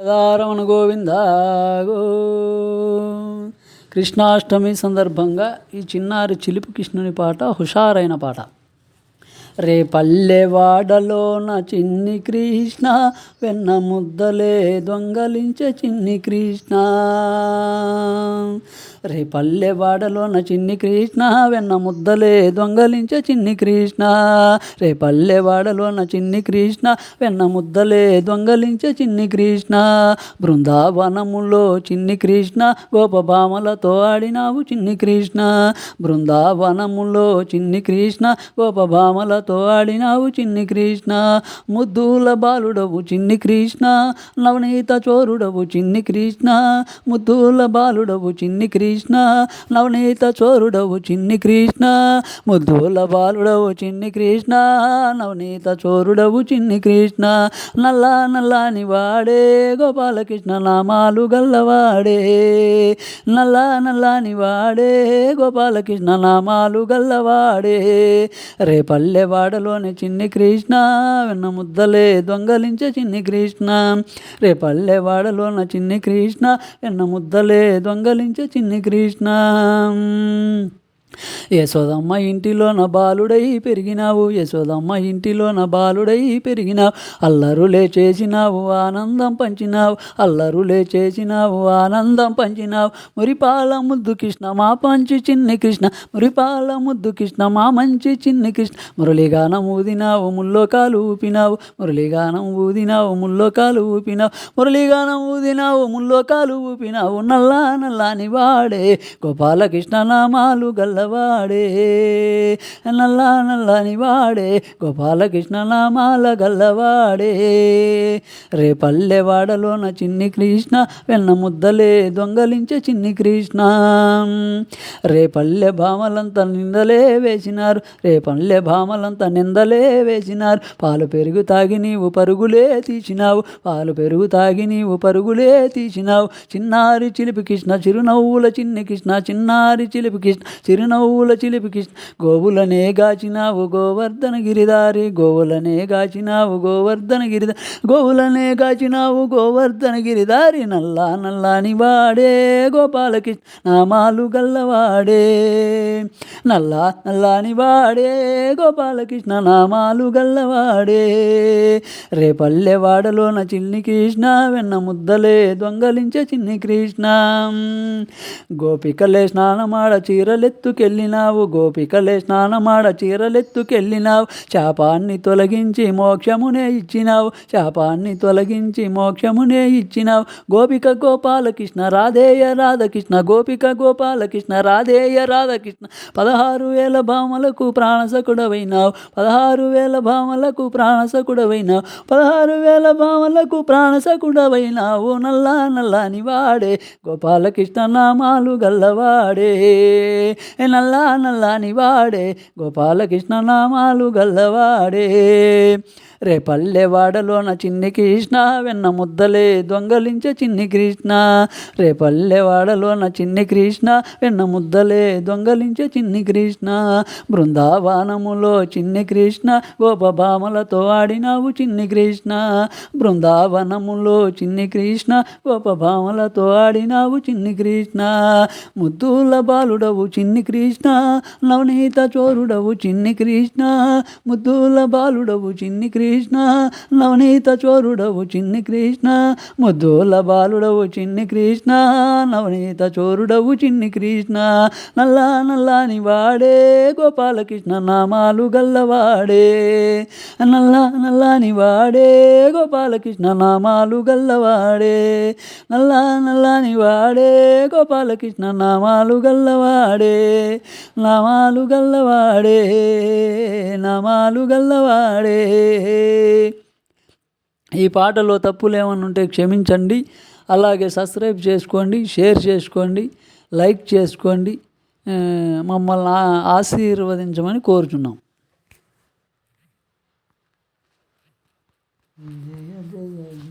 రమణ గోవింద కృష్ణాష్టమి సందర్భంగా ఈ చిన్నారి చిలుపు కృష్ణుని పాట హుషారైన పాట. రే పల్లెవాడలోన చిన్ని కృష్ణ వెన్న ముద్దలే దొంగలించే చిన్ని కృష్ణ. రే పల్లెవాడలోన చిన్ని కృష్ణ వెన్న ముద్దలే దొంగలించే చిన్ని కృష్ణ. రే పల్లెవాడలోన చిన్ని కృష్ణ వెన్న ముద్దలే దొంగలించే చిన్ని కృష్ణ. బృందావనములో చిన్ని కృష్ణ గోపభామలతో ఆడినావు చిన్ని కృష్ణ. బృందావనములో చిన్ని కృష్ణ గోపభామలతో ఆడినావు చిన్ని కృష్ణ. ముద్దుల బాలుడవు చిన్ని కృష్ణ నవనీత చోరుడవు చిన్ని కృష్ణ. ముద్దుల బాలుడవు చిన్ని కృష్ణ. కృష్ణ నవనీత చోరుడవు చిన్ని కృష్ణ ముద్దుల బాలుడవు చిన్ని కృష్ణ నవనీత చోరుడవు చిన్ని కృష్ణ నల్ల నల్లాని వాడే గోపాలకృష్ణ నామాలు గల్లవాడే. నల్ల నల్లాని వాడే గోపాలకృష్ణ నామాలు గల్లవాడే. రే పల్లెవాడలోని చిన్ని కృష్ణ వెన్న ముద్దలే దొంగలించే చిన్ని కృష్ణ. రే పల్లెవాడలోన చిన్ని కృష్ణ వెన్న ముద్దలే దొంగలించే చిన్ని కృష్ణ యశోదమ్మ ఇంటిలోన బాలుడై పెరిగినావు యశోదమ్మ ఇంటిలోన బాలుడై పెరిగినావు. అల్లరులే చేసినావు ఆనందం పంచినావు. అల్లరులే చేసినావు ఆనందం పంచినావు. మురిపాల ముద్దు కృష్ణ మా పంచి చిన్ని కృష్ణ. మురిపాల ముద్దు కృష్ణ మా మంచి చిన్ని కృష్ణ. మురళిగానం ఊదినావు ముల్లోకాలు ఊపినావు. మురళిగానం ఊదినావు ముల్లోకాలు ఊపినావు. మురళిగానం ఊదినావు ముల్లోకాలు ఊపినావు. నల్లా నల్లాని వాడే గోపాలకృష్ణ నామాలు గల్లవాడే. వాడే నల్లా నల్లని వాడే గోపాలకృష్ణ నామాల గల్లవాడే. రే పల్లెవాడలోన చిన్ని కృష్ణ వెన్న ముద్దలే దొంగలించే చిన్ని కృష్ణ. రే పల్లె భామలంతా నిందలే వేసినారు. రే పల్లె భామలంతా నిందలే వేసినారు. పాలు పెరుగు తాగి నీవు పరుగులే తీసినావు. పాలు పెరుగు తాగి నీవు పరుగులే తీసినావు. చిన్నారి చిలిపి కృష్ణ చిరునవ్వుల చిన్ని కృష్ణ చిన్నారి చిలిపి కృష్ణ చిరునవ్వుల చిలిపి కృష్ణ గోవులనే గాచినావు గోవర్ధన గిరిదారి గోవులనే గాచినావు గోవర్ధన గిరిదారి గోవులనే గాచినావు గోవర్ధన గిరిదారి నల్లా నల్లాని వాడే గోపాలకృష్ణ నామాలు గల్లవాడే. నల్లా నల్లాని వాడే గోపాలకృష్ణ నామాలు గల్లవాడే. రే పల్లెవాడలోన చిన్ని కృష్ణ వెన్న ముద్దలే దొంగలించే చిన్ని కృష్ణ. గోపికలే స్నానమాడ వెళ్ళినావు. గోపికలే స్నానమాడ చీరలెత్తుకెళ్ళినావు. శాపాన్ని తొలగించి మోక్షమునే ఇచ్చినావు. శాపాన్ని తొలగించి మోక్షమునే ఇచ్చినావు. గోపిక గోపాలకృష్ణ రాధేయ రాధకృష్ణ గోపిక గోపాలకృష్ణ రాధేయ రాధకృష్ణ పదహారు వేల భామలకు ప్రాణసకుడవైనావు పదహారు వేల భామలకు ప్రాణసకుడవైనావు పదహారు వేల భామలకు ప్రాణసకుడవైనావు నల్లా నల్లాని వాడే గోపాలకృష్ణ నామాలు గల్లవాడే. నల్లా నల్లాని వాడే గోపాలకృష్ణ నామాలు గల్లవాడే. రేపల్లెవాడలోన చిన్ని కృష్ణ వెన్న ముద్దలే దొంగలించే చిన్ని కృష్ణ. రేపల్లెవాడలోన చిన్ని కృష్ణ వెన్న ముద్దలే దొంగలించే చిన్ని కృష్ణ. బృందావనములో చిన్ని కృష్ణ గోపభామలతో ఆడినావు చిన్ని కృష్ణ. బృందావనములో చిన్ని కృష్ణ గోపభామలతో ఆడినావు చిన్ని కృష్ణ. ముద్దుల బాలుడవు చిన్ని కృష్ణ నవనీత చోరుడవు చిన్ని కృష్ణ. ముద్దుల బాలుడవు చిన్ని కృష్ణ. కృష్ణ నవనీత చోరుడవు చిన్ని కృష్ణ ముద్దుల బాలుడవు చిన్ని కృష్ణ నవనీత చోరుడవు చిన్ని కృష్ణ నల్లా నల్లాని వాడే గోపాలకృష్ణ నామాలు గల్లవాడే. నల్లా నల్లాని వాడే గోపాలకృష్ణ నామాలు గల్లవాడే. నల్లా నల్లాని వాడే గోపాలకృష్ణ నామాలు గల్లవాడే. నామాలు గల్లవాడే నామాలు గల్లవాడే. ఈ పాటలో తప్పులు ఏమైనా ఉంటే క్షమించండి. అలాగే సబ్స్క్రైబ్ చేసుకోండి షేర్ చేసుకోండి లైక్ చేసుకోండి మమ్మల్ని ఆశీర్వదించమని కోరుచున్నాం. జయ జయ